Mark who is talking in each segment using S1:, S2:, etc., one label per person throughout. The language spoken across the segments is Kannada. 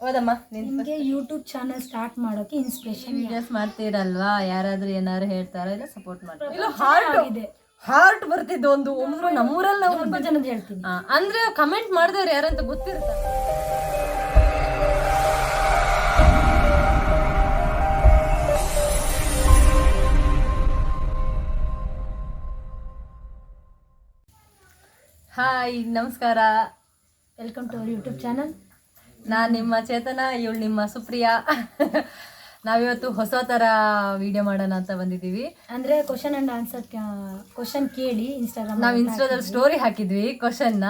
S1: ಹೌದಮ್ಮ
S2: ನಿಮಗೆ ಯೂಟ್ಯೂಬ್ ಚಾನಲ್ ಸ್ಟಾರ್ಟ್ ಮಾಡೋಕೆ ಇನ್ಸ್ಪಿರೇಷನ್
S1: ವಿಡಿಯೋಸ್ ಮಾಡ್ತೀರಲ್ವಾ? ಯಾರಾದ್ರೂ ಏನಾದ್ರು ಹೇಳ್ತಾರೋ ಇಲ್ಲ ಸಪೋರ್ಟ್ ಮಾಡ್ತಾರೆ?
S2: ಇದೆ
S1: ಹಾರ್ಟ್ ಬರ್ತಿದ್ದು ಒಂದು ಒಮ್ಮೆ ನಮ್ಮೂರಲ್ಲಿ ನಾವು
S2: ಸ್ವಲ್ಪ ಜನದ ಹೇಳ್ತೀನಿ.
S1: ಅಂದ್ರೆ ಕಮೆಂಟ್ ಮಾಡಿದವ್ರು ಯಾರಂತ ಗೊತ್ತಿರುತ್ತೆ? ಹಾಯ್ ನಮಸ್ಕಾರ.
S2: Welcome to our YouTube channel
S1: ನಾನ್ ನಿಮ್ಮ ಚೇತನ ಇವಳು ನಿಮ್ಮ ಸುಪ್ರಿಯಾ. ನಾವಿವತ್ತು ಹೊಸ ತರ ವಿಡಿಯೋ ಮಾಡೋಣ ಅಂತ ಬಂದಿದ್ದೀವಿ.
S2: ಅಂದ್ರೆ ಕ್ವಶನ್ ಅಂಡ್ ಆನ್ಸರ್ ಕ್ವಶನ್ ಕೇಳಿ ಇನ್ಸ್ಟಾಗ್ರಾಮ್
S1: ನಾವು ಇನ್ಸ್ಟಾದಲ್ಲಿ ಸ್ಟೋರಿ ಹಾಕಿದ್ವಿ. ಕ್ವಶನ್ನ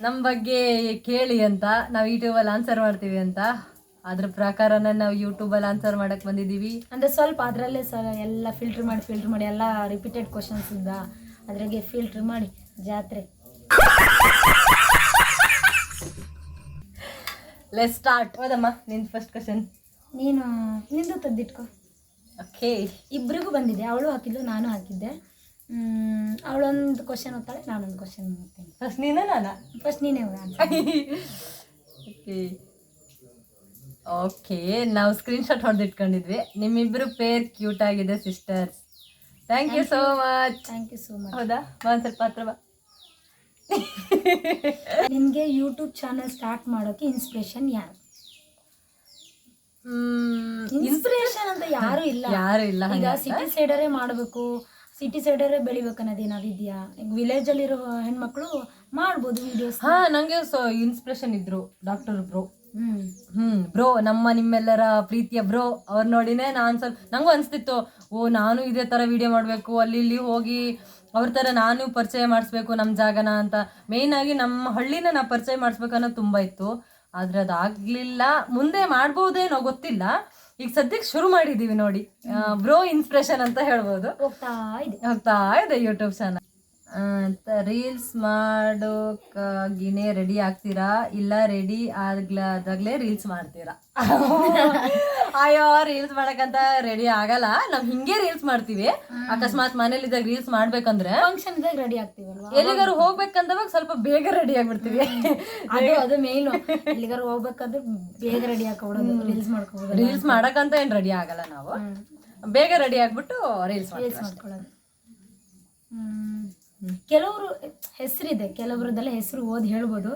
S1: ನಮ್ಮ ಬಗ್ಗೆ ಕೇಳಿ ಅಂತ ನಾವು ಯೂಟ್ಯೂಬಲ್ಲಿ ಆನ್ಸರ್ ಮಾಡ್ತೀವಿ ಅಂತ. ಅದ್ರ ಪ್ರಕಾರ ನಾವು ಯೂಟ್ಯೂಬಲ್ಲಿ ಆನ್ಸರ್ ಮಾಡಕ್ ಬಂದಿದ್ದೀವಿ.
S2: ಅಂದ್ರೆ ಸ್ವಲ್ಪ ಅದರಲ್ಲೇ ಸರ್ ಎಲ್ಲ ಫಿಲ್ಟರ್ ಮಾಡಿ ಫಿಲ್ಟರ್ ಮಾಡಿ ಎಲ್ಲ ರಿಪೀಟೆಡ್ ಕ್ವಶನ್ಸ್ ಇದ್ದ ಅದ್ರಾಗೆ ಫಿಲ್ಟರ್ ಮಾಡಿ ಜಾತ್ರೆ.
S1: ಲೆಟ್ ಸ್ಟಾರ್ಟ್ ಹೌದಮ್ಮ ನಿನ್ ಫಸ್ಟ್ ಕ್ವಶನ್
S2: ನೀನು ನಿಂದು ತೆಗ್ದಿಟ್ಕೊ
S1: ಓಕೆ
S2: ಇಬ್ಬರಿಗೂ ಬಂದಿದೆ. ಅವಳು ಹಾಕಿದ್ಲು ನಾನು ಹಾಕಿದ್ದೆ. ಅವಳೊಂದು ಕ್ವಶನ್ ಓದ್ತಾಳೆ ನಾನೊಂದು ಕ್ವಶನ್ ಓದ್ತೀನಿ.
S1: ಫಸ್ಟ್ ನೀನ ನಾನು?
S2: ಫಸ್ಟ್ ನೀನೇ
S1: ಓಕೆ ಓಕೆ ನಾವು ಸ್ಕ್ರೀನ್ಶಾಟ್ ಹೊಡೆದಿಟ್ಕೊಂಡಿದ್ವಿ. ನಿಮ್ಮಿಬ್ಬರು ಪೇರ್ ಕ್ಯೂಟ್ ಆಗಿದೆ sisters thank you so much
S2: thank you so much
S1: ಹೌದಾ? ಒಂದ್ ಸ್ವಲ್ಪ ಹತ್ರ ಬಾ.
S2: ನಿನಗೆ ಯೂಟ್ಯೂಬ್ ಚಾನಲ್ ಸ್ಟಾರ್ಟ್ ಮಾಡೋಕೆ ಇನ್ಸ್ಪಿರೇಷನ್ ಯಾರು? ಇನ್ಸ್ಪಿರೇಷನ್ ಅಂತ ಯಾರು ಇಲ್ಲ.
S1: ಯಾರು ಇಲ್ಲ
S2: ಈಗ ಸಿಟಿ ಸೈಡರೇ ಮಾಡಬೇಕು. ಸಿಟಿ ಸೈಡರೇ ಬೆಳಿಬೇಕು ಅನ್ನೋದು ಏನಾದ್ರು ಇದೆಯಾ ವಿಲೇಜ್ ಅಲ್ಲಿರೋ ಹೆಣ್ಮಕ್ಳು ಮಾಡ್ಬೋದು ವಿಡಿಯೋಸ್
S1: ಹಾ ನಂಗೆ ಸೊ ಇನ್ಸ್ಪಿರೇಷನ್ ಇದ್ರು doctor bro
S2: hmm.
S1: Hmm bro ನಮ್ಮ ನಿಮ್ಮೆಲ್ಲರ ಪ್ರೀತಿಯ ಬ್ರೋ ಅವ್ರ ನೋಡಿನೇ ನಾನ್ ಸ್ವಲ್ಪ ನಂಗೂ ಅನ್ಸ್ತಿತ್ತು ಓ ನಾನು ಇದೇ ತರ ವಿಡಿಯೋ ಮಾಡ್ಬೇಕು. ಅಲ್ಲಿ ಇಲ್ಲಿ ಹೋಗಿ ಅವ್ರ ತರ ನಾನು ಪರಿಚಯ ಮಾಡಿಸ್ಬೇಕು ನಮ್ಮ ಜಾಗನ ಅಂತ. ಮೇಯ್ನಾಗಿ ಆಗಿ ನಮ್ಮ ಹಳ್ಳಿನ ನಾ ಪರಿಚಯ ಮಾಡಿಸ್ಬೇಕು ಅನ್ನೋದು ತುಂಬಾ ಇತ್ತು. ಆದ್ರೆ ಅದಾಗ್ಲಿಲ್ಲ. ಮುಂದೆ ಮಾಡ್ಬೋದೇನೋ ಗೊತ್ತಿಲ್ಲ. ಈಗ ಸದ್ಯಕ್ಕೆ ಶುರು ಮಾಡಿದೀವಿ ನೋಡಿ. ಬ್ರೋ ಇನ್ಸ್ಪಿರೇಷನ್ ಅಂತ ಹೇಳ್ಬೋದು.
S2: ಹೋಗ್ತಾ ಇದೆ.
S1: ಯೂಟ್ಯೂಬ್ ಚಾನಲ್ ಅಂತ ರೀಲ್ಸ್ ಮಾಡೋಕ್ಕಾಗಿನೇ ರೆಡಿ ಆಗ್ತೀರಾ? ಇಲ್ಲ ರೆಡಿ ಆಗ್ಲಾದಾಗ್ಲೇ ರೀಲ್ಸ್ ಮಾಡ್ತೀರಾ? ಅಯ್ಯೋ ರೀಲ್ಸ್ ಮಾಡಕ್ಕಂತ ರೆಡಿ ಆಗಲ್ಲ. ನಾವ್ ಹಿಂಗೆ ರೀಲ್ಸ್ ಮಾಡ್ತೀವಿ. ಅಕಸ್ಮಾತ್ ಮನೇಲಿದ್ದಾಗ ರೀಲ್ಸ್ ಮಾಡ್ಬೇಕಂದ್ರೆ
S2: ಫಂಕ್ಷನ್ ಇದ್ದಾಗ ರೆಡಿ ಆಗ್ತೀವಲ್ವಾ?
S1: ಎಲ್ಲಿಗಾರು ಹೋಗ್ಬೇಕಂದವಾಗ ಸ್ವಲ್ಪ ಬೇಗ ರೆಡಿ ಆಗ್ಬಿಡ್ತೀವಿ.
S2: ಅದು ಅದು ಮೇನ್ ಎಲ್ಲಿಗಾರು ಹೋಗ್ಬೇಕಂದ್ರೆ ಬೇಗ ರೆಡಿ ಹಾಕೋಬಿಡೋದು ರೀಲ್ಸ್ ಮಾಡ್ಕೋಬಹುದು
S1: ರೀಲ್ಸ್ ಮಾಡಕ್ಕಂತ ಏನ್ ರೆಡಿ ಆಗಲ್ಲ ನಾವು. ಬೇಗ ರೆಡಿ ಆಗ್ಬಿಟ್ಟು ರೀಲ್ಸ್
S2: ಮಾಡ್ಕೊಳ್ಳೋದು. ಕೆಲವರು ಹೆಸರಿದೆ ಕೆಲವರದೆಲ್ಲ ಹೆಸರು ಓದಿ ಹೇಳ್ಬೋದು.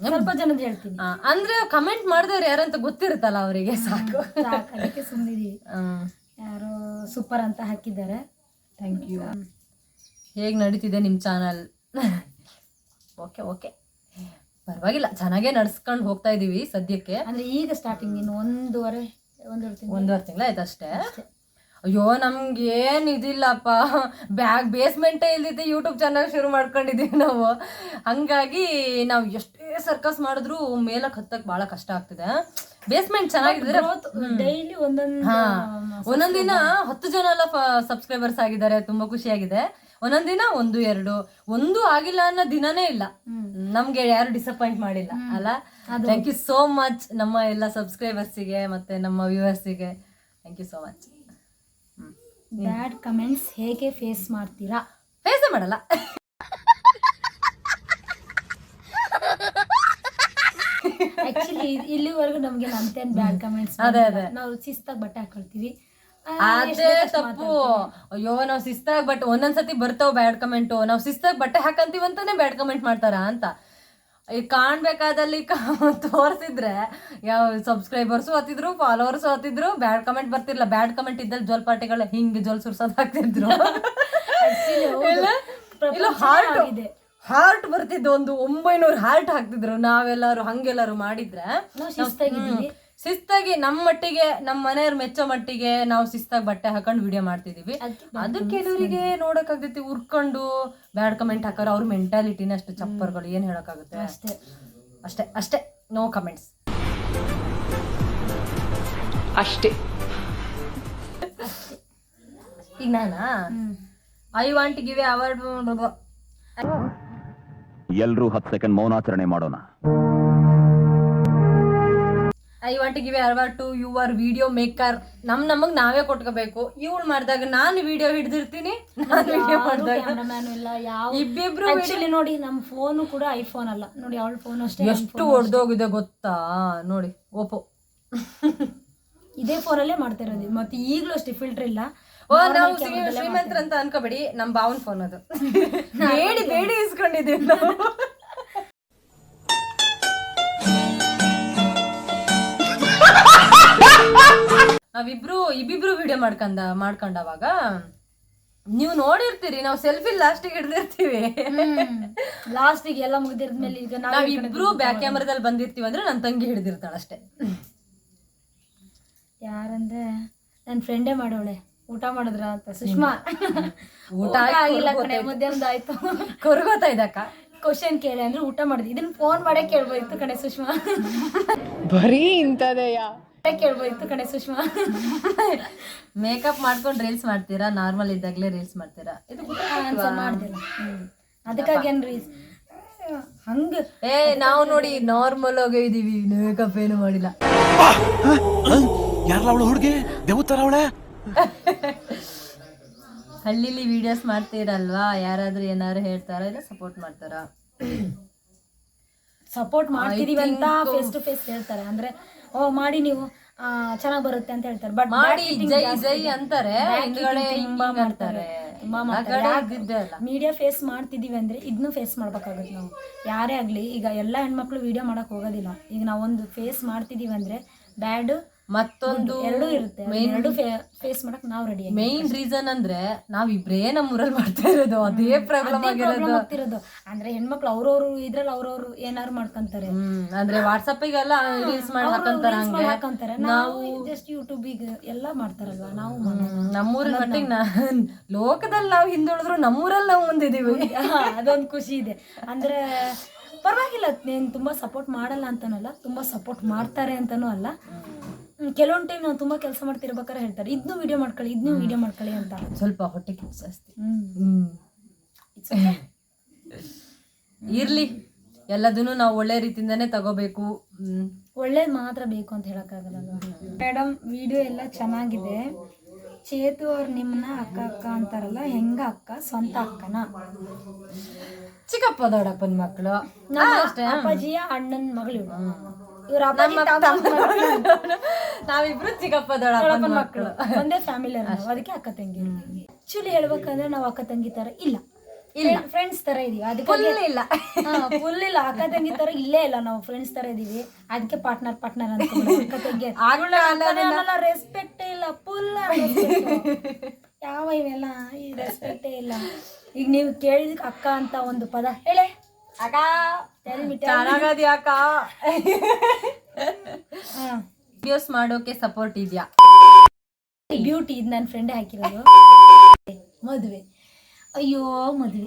S2: ಸ್ವಲ್ಪ ಜನದ ಹೇಳ್ತೀನಿ.
S1: ಅಂದ್ರೆ ಕಮೆಂಟ್ ಮಾಡಿದವ್ರು ಯಾರಂತ ಗೊತ್ತಿರುತ್ತಲ್ಲ ಅವರಿಗೆ ಸಾಕು.
S2: ಸಾಕು. ಅದಕ್ಕೆ ಸುಮ್ಮನಿದೀವಿ ಯಾರು ಸೂಪರ್ ಅಂತ ಹಾಕಿದ್ದಾರೆ.
S1: ಥ್ಯಾಂಕ್ ಯು ಹೇಗ್ ನಡೀತಿದೆ ನಿಮ್ಮ ಚಾನಲ್ ಓಕೆ ಓಕೆ ಪರವಾಗಿಲ್ಲ ಚೆನ್ನಾಗೇ ನಡ್ಸ್ಕೊಂಡು ಹೋಗ್ತಾ ಇದೀವಿ ಸದ್ಯಕ್ಕೆ.
S2: ಅಂದ್ರೆ ಈಗ ಸ್ಟಾರ್ಟಿಂಗ್ ಇನ್ನು ಒಂದೂವರೆ ಒಂದೂವರೆ ತಿಂಗಳು.
S1: ಒಂದೂವರೆ ತಿಂಗಳ ಆಯ್ತು ಅಷ್ಟೇ. ಅಯ್ಯೋ ನಮ್ಗೆ ಏನ್ ಇದಿಲ್ಲಪ್ಪ. ಬ್ಯಾಗ್ ಬೇಸ್ಮೆಂಟೇ ಇಲ್ದಿದ್ದೆ ಯೂಟ್ಯೂಬ್ ಚಾನಲ್ ಶುರು ಮಾಡ್ಕೊಂಡಿದೀವಿ ನಾವು. ಹಂಗಾಗಿ ನಾವು ಎಷ್ಟೇ ಸರ್ಕಸ್ ಮಾಡಿದ್ರು ಮೇಲಕ್ಕೆ ಹತ್ತಕ್ ಬಹಳ ಕಷ್ಟ ಆಗ್ತಿದೆ. ಬೇಸ್ಮೆಂಟ್ ಚೆನ್ನಾಗಿದ್ರೆ
S2: ಡೈಲಿ ಒಂದೊಂದು
S1: ದಿನ ಒಂದೊಂದಿನ ಹತ್ತು ಜನ ಎಲ್ಲ ಸಬ್ಸ್ಕ್ರೈಬರ್ಸ್ ಆಗಿದ್ದಾರೆ ತುಂಬಾ ಖುಷಿಯಾಗಿದೆ. ಒಂದೊಂದಿನ ಒಂದು ಎರಡು. ಒಂದು ಆಗಿಲ್ಲ ಅನ್ನೋ ದಿನನೇ ಇಲ್ಲ. ನಮ್ಗೆ ಯಾರು ಡಿಸಪಾಯಿಂಟ್ ಮಾಡಿಲ್ಲ ಅಲ್ಲ? ಥ್ಯಾಂಕ್ ಯು ಸೋ ಮಚ್ ನಮ್ಮ ಎಲ್ಲ ಸಬ್ಸ್ಕ್ರೈಬರ್ಸಿಗೆ ಮತ್ತೆ ನಮ್ಮ ವ್ಯೂವರ್ಸಿಗೆ thank you so much
S2: bad comments ಹೇಗೆ ಫೇಸ್ ಮಾಡ್ತೀರಾ?
S1: ಫೇಸ್ ಮಾಡಲ್ಲ.
S2: ಆಕ್ಚುಲಿ ಇಲ್ಲಿವರೆಗೂ ನಮ್ಗೆ ಅಂತೇನ್ ಬ್ಯಾಡ್ ಕಮೆಂಟ್ಸ್
S1: ಅದೇ, ಅದೇ.
S2: ನಾವು ಶಿಸ್ತಾಗಿ ಬಟ್ಟೆ ಹಾಕೊಳ್ತೀವಿ.
S1: ಅದೇ ತಪ್ಪು. ಅಯ್ಯೋ ನಾವ್ ಶಿಸ್ತಾಗ್ ಬಟ್ ಒಂದೊಂದ್ಸತಿ ಬರ್ತಾವ್ ಬ್ಯಾಡ್ ಕಮೆಂಟ್. ನಾವ್ ಶಿಸ್ತಾಗ್ ಬಟ್ಟೆ ಹಾಕಂತೀವಿ ಅಂತಾನೆ ಬ್ಯಾಡ್ ಕಮೆಂಟ್ ಮಾಡ್ತಾರ ಅಂತ. ಈಗ ಕಾಣ್ಬೇಕಾದಲ್ಲಿ ತೋರಿಸಿದ್ರೆ ಯಾವ ಸಬ್ಸ್ಕ್ರೈಬರ್ಸು ಹತ್ತಿದ್ರು ಫಾಲೋವರ್ಸು ಹತ್ತಿದ್ರು ಬ್ಯಾಡ್ ಕಮೆಂಟ್ ಬರ್ತಿರ್ಲಿಲ್ಲ. ಬ್ಯಾಡ್ ಕಮೆಂಟ್ ಇದ್ದಲ್ಲಿ ಜೋಲ್ ಪಾರ್ಟಿಗಳ ಹಿಂಗ್ ಜೋಲ್ ಸುರ್ಸೋದು ಹಾಕ್ತಿದ್ರು ಇಲ್ಲ ಇಲ್ಲ ಹಾರ್ಟ್. ಹಾರ್ಟ್ ಬರ್ತಿದ್ದು ಒಂದು ಒಂಬೈನೂರು ಹಾರ್ಟ್ ಹಾಕ್ತಿದ್ರು ನಾವೆಲ್ಲರೂ ಹಂಗೆಲ್ಲರೂ ಮಾಡಿದ್ರೆ. ಶಿಸ್ತಾಗಿ ನಮ್ಮ ಮಟ್ಟಿಗೆ ನಮ್ಮ ಮನೆಯವ್ರ ಮೆಚ್ಚೋ ಮಟ್ಟಿಗೆ ನಾವು ಶಿಸ್ತಾಗಿ ಬಟ್ಟೆ ಹಾಕೊಂಡು ವಿಡಿಯೋ ಮಾಡ್ತಿದೀವಿ.
S2: ಅದಕ್ಕೆ
S1: ಅದು ಕೆಲವರಿಗೆ ನೋಡಕ್ಕಾಗತ್ತೆ ಉರ್ಕೊಂಡು ಬ್ಯಾಡ್ ಕಮೆಂಟ್ ಹಾಕೋರು ಅವ್ರ ಮೆಂಟಾಲಿಟಿನ ಅಷ್ಟು ಚಪ್ಪರ್ಗಳು ಏನ್ ಹೇಳಕ್ಕಾಗುತ್ತೆ?
S2: ಅಷ್ಟೇ.
S1: ಅಷ್ಟೇ ಅಷ್ಟೇ. ನೋ ಕಮೆಂಟ್ಸ್
S3: ಅಷ್ಟೇ.
S1: ಈಗ ನಾನಾ? I want give a award
S4: ಎಲ್ಲರೂ ಹತ್ತು ಸೆಕೆಂಡ್ ಮೌನಾಚರಣೆ ಮಾಡೋಣ.
S1: I want give award to your video maker ನಮ್ ನಮಗ್ ನಾವೇ ಕೊಟ್ಕೋಬೇಕು. ಇವಳು ಮಾಡಿದಾಗ ನಾನು ವಿಡಿಯೋ ಹಿಡ್ದಿರ್ತೀನಿ ನಾನು ವಿಡಿಯೋ ಮಾಡಿದಾಗ.
S2: ಕ್ಯಾಮ್ರಾಮ್ಯಾನ್ ಇಲ್ಲ ಯಾವ
S1: ಇಬ್ಬಿಬ್ರು
S2: ಆಕ್ಚುಲಿ ನೋಡಿ ನಮ್ ಫೋನು ಕೂಡ ಐಫೋನ್ ಅಲ್ಲ. ನೋಡಿ ಅವಳ ಫೋನ್ ಅಷ್ಟೇ
S1: ಎಷ್ಟು ಹೊಡೆದೋಗಿದೆ ಗೊತ್ತಾ? ನೋಡಿ ಓಪೋ
S2: ಇದೇ ಫೋನಲ್ಲೇ ಮಾಡ್ತಾ ಇರೋದು ಮತ್ತೆ ಈಗಲೂ ಅಷ್ಟೇ ಫಿಲ್ಟರ್ ಇಲ್ಲ.
S1: ಓ ನಾವು ಶ್ರೀ- ಶ್ರೀಮಂತರ ಅಂತ ಅನ್ಕೋಬೇಡಿ ನಮ್ ಬಾವನ್ ಫೋನ್ ಅದು. ಬೇಡಿ ಬೇಡಿ ಇಸ್ಕೊಂಡಿದೀವಿ ನಾವು. ನಾವಿಬ್ರು ಇಬ್ಬಿಬ್ರು ವಿಡಿಯೋ ಮಾಡ್ಕೊಂಡ ಮಾಡ್ಕೊಂಡವಾಗ ನೀವು ನೋಡಿರ್ತೀರಿ ನಾವು ಸೆಲ್ಫಿ ಲಾಸ್ಟಿಗೆ ಹಿಡ್ದಿರ್ತೀವಿ.
S2: ಲಾಸ್ಟಿಗೆ ಎಲ್ಲ ಮುಗ್ದಿದ್ಮೇಲೆ ಈಗ ನಾವು
S1: ಇಬ್ರು ಬ್ಯಾಕ್ ಕ್ಯಾಮ್ರಾದಲ್ಲಿ ಬಂದಿರ್ತೀವಿ ಅಂದ್ರೆ ನನ್ನ ತಂಗಿ ಹಿಡ್ದಿರ್ತಾಳ ಅಷ್ಟೇ.
S2: ಯಾರಂದ್ರೆ ನನ್ನ ಫ್ರೆಂಡೇ ಮಾಡೋಳೆ. ಊಟ ಮಾಡಿದ್ರ ಅಂತ ಸುಷ್ಮಾ.
S1: ಊಟ
S2: ಆಗಿಲ್ಲ ಕಡೆ ಮಧ್ಯಾಹ್ನದ ಆಯ್ತು
S1: ಕೊರಗೋತಾ ಇದಕ್ಕ
S2: ಕ್ವಶನ್ ಕೇಳಿ ಅಂದ್ರೆ ಊಟ ಮಾಡಿದ್ವಿ ಇದನ್ನ ಫೋನ್ ಮಾಡೇ ಕೇಳ್ಬೋದಿತ್ತು ಕಣೆ ಸುಷ್ಮಾ.
S1: ಬರೀ ಇಂಥದೆಯಾ?
S2: ಕೇಳ್ಬೋದಿತ್ತು ಕಣೆ ಸುಷ್ಮಾ.
S1: ಮೇಕಪ್ ಮಾಡ್ಕೊಂಡು ರೀಲ್ಸ್ ಮಾಡ್ತೀರಾ? ನಾರ್ಮಲ್ ಇದ್ದಾಗಲೇ ರೀಲ್ಸ್ ಮಾಡ್ತೀರಾ? ಇದು
S2: ಅದಕ್ಕಾಗಿ ಏನ್ರಿ ಹಂಗ
S1: ಏ ನಾವು ನೋಡಿ ನಾರ್ಮಲ್ ಆಗೇ ಇದೀವಿ. ಮೇಕಪ್ ಏನು ಮಾಡಿಲ್ಲ.
S3: ಯಾರಲ್ಲ ಅವಳು ಹುಡುಗಿ? ದೇವತರ ಅವಳೆ?
S1: ಹಳ್ಳಿಲಿ ವಿಡಿಯೋಸ್ ಮಾಡ್ತೀರಲ್ವಾ ಯಾರಾದ್ರೂ ಏನಾದ್ರು ಹೇಳ್ತಾರ? ಇಲ್ಲ ಸಪೋರ್ಟ್ ಮಾಡ್ತಾರಾ?
S2: ಸಪೋರ್ಟ್ ಮಾಡ್ತಿದೀವಿ ಅಂತ ಫೇಸ್ ಟು ಫೇಸ್ ಹೇಳ್ತಾರೆ. ಅಂದ್ರೆ ಓ ಮಾಡಿ ನೀವು. ಚೆನ್ನಾಗಿ ಬರುತ್ತೆ ಅಂತ ಹೇಳ್ತಾರೆ. ಬಟ್
S1: ಮಾಡಿ ಜೈ ಜೈ ಅಂತಾರೆ. ಹಿಂದ್ಗಡೆ ತುಂಬಾ ಮಾಡ್ತಾರೆ.
S2: ತುಂಬಾ ಮೀಡಿಯಾ ಫೇಸ್ ಮಾಡ್ತಿದೀವಿ ಅಂದ್ರೆ ಇದನ್ನು ಫೇಸ್ ಮಾಡ್ಬೇಕಾಗುತ್ತೆ ನಾವು. ಯಾರೇ ಆಗ್ಲಿ ಈಗ ಎಲ್ಲ ಹೆಣ್ಮಕ್ಳು ವಿಡಿಯೋ ಮಾಡಕ್ ಹೋಗೋದಿಲ್ಲ. ಈಗ ನಾವೊಂದು ಫೇಸ್ ಮಾಡ್ತಿದೀವಿ ಅಂದ್ರೆ ಬ್ಯಾಡ್
S1: ಮತ್ತೊಂದು
S2: ಎರಡೂ ಇರುತ್ತೆ. ಎರಡು ಫೇಸ್ ಮಾಡಕ್ ನಾವು ರೆಡಿ
S1: ಮೇನ್ ರೀಸನ್ ಅಂದ್ರೆ ಇಬ್ರೇ ನಮ್ಮೂರಲ್ಲಿ ಮಾಡ್ತಾ ಇರೋದು ಅದೇ ಪ್ರಾಬ್ಲಮ್ ಆಗಿರೋದು.
S2: ಆಗ್ತಿರೋದು. ಅಂದ್ರೆ ಹೆಣ್ಮಕ್ಳು ಅವ್ರವ್ರು ಇದ್ರಲ್ಲಿ ಅವ್ರವ್ರು ಏನಾರು ಮಾಡ್ಕೊಂತಾರೆ.
S1: ಹ್ಮ್. ಅಂದ್ರೆ ವಾಟ್ಸಪ್ಪಿಗೆಲ್ಲ ರೀಲ್ಸ್ ಮಾಡಿ ಹಾಕಂತಾರ ಹಂಗೆ.
S2: ಹಾಕೊಂತಾರೆ. ನಾವು ಜಸ್ಟ್ ಯೂಟ್ಯೂಬಿಗೆ ಎಲ್ಲ ಮಾಡ್ತಾರಲ್ವಾ? ನಾವು ನಮ್ಮೂರ
S1: ಹ್ಮ್, ನಮ್ಮೂರಿನ ಮಟ್ಟಿಗೆ ನಾ ಲೋಕದಲ್ಲಿ ನಾವು ಹಿಂದುಳಿದ್ರು ನಮ್ಮೂರಲ್ಲಿ ನಾವು ಮುಂದಿದೀವಿ.
S2: ಹಾ, ಅದೊಂದು ಖುಷಿ ಇದೆ. ಅಂದ್ರೆ ಪರವಾಗಿಲ್ಲ ನೀನು ತುಂಬಾ ಸಪೋರ್ಟ್ ಮಾಡಲ್ಲ ಅಂತಾನಲ್ಲ ತುಂಬಾ ಸಪೋರ್ಟ್ ಮಾಡ್ತಾರೆ ಅಂತಾನೂ ಅಲ್ಲ. ಕೆಲವೊಂದ್ ಟೈಮ್ ನಾವು ತುಂಬಾ ಕೆಲಸ ಮಾಡ್ತಿರ್ಬೇಕಾದ್ರೆ ಹೇಳ್ತಾರೆ ಇದನ್ನು ವಿಡಿಯೋ ಮಾಡ್ಕೊಳ್ಳಿ ಇದನ್ನು ವಿಡಿಯೋ ಮಾಡ್ಕೊಳ್ಳಿ ಅಂತ.
S1: ಸ್ವಲ್ಪ ಹೊಟ್ಟೆ ಕೆಲಸ ಜಾಸ್ತಿ ಇರ್ಲಿ ಎಲ್ಲದನ್ನು ನಾವು ಒಳ್ಳೆ ರೀತಿಯಿಂದಾನೇ ತಗೋಬೇಕು.
S2: ಒಳ್ಳೇದು ಮಾತ್ರ ಬೇಕು ಅಂತ ಹೇಳಕ್ಕಾಗಲ್ಲ ಮೇಡಮ್ ವಿಡಿಯೋ ಎಲ್ಲ ಚೆನ್ನಾಗಿದೆ. ಚೇತು ಅವ್ರು ನಿಮ್ಮನ್ನ ಅಕ್ಕ ಅಕ್ಕ ಅಂತಾರಲ್ಲ ಹೆಂಗ ಅಕ್ಕ? ಸ್ವಂತ ಅಕ್ಕನ?
S1: ಚಿಕ್ಕಪ್ಪ ದೊಡ್ಡಪ್ಪನ ಮಕ್ಕಳು
S2: ಅಪ್ಪಾಜಿಯ ಅಣ್ಣನ ಮಗಳು
S1: ನಾವಿಬ್ರು ಚಿಕ್ಕಪ್ಪ ದೊಡ್ಡಪ್ಪನ
S2: ಮಕ್ಕಳು. ಒಂದೇ ಫ್ಯಾಮಿಲಿ ಅದಕ್ಕೆ ಅಕ್ಕ ತಂಗಿ. ಆಕ್ಚುಲಿ ಹೇಳ್ಬೇಕಂದ್ರೆ ನಾವು ಅಕ್ಕ ತಂಗಿ ತರ ಇಲ್ಲ. ಫ್ರೆಂಡ್ಸ್ ತರ ಇದೀವಿ. ಅದಕ್ಕೆ
S1: ಇಲ್ಲ.
S2: ಫುಲ್ ಇಲ್ಲ. ಅಕ್ಕ ತಂಗಿ ತರ ಇಲ್ಲೇ ಇಲ್ಲ ನಾವು. ಫ್ರೆಂಡ್ಸ್ ತರ ಇದೀವಿ. ಅದಕ್ಕೆ ಪಾರ್ಟ್ನರ್ ಪಾರ್ಟ್ನರ್ ಅಂತ ಅಕ್ಕ ತಂಗಿ. ರೆಸ್ಪೆಕ್ಟ್ ಇಲ್ಲ. ಫುಲ್ ಯಾವ ಇವೆಲ್ಲ? ಈ ರೆಸ್ಪೆಕ್ಟೇ ಇಲ್ಲ. ಈಗ ನೀವು ಕೇಳಿದಕ್ಕೆ ಅಕ್ಕ ಅಂತ ಒಂದು ಪದ. ಹೇಳೆ.
S1: ಅಕ್ಕ. ವಿಡಿಯೋಸ್ ಮಾಡೋಕೆ ಸಪೋರ್ಟ್ ಇದ್ಯಾ?
S2: ಬ್ಯೂಟಿ ಇದು ನನ್ನ ಫ್ರೆಂಡ್ ಹಾಕಿರೋದು. ಮದುವೆ. ಅಯ್ಯೋ ಮದುವೆ.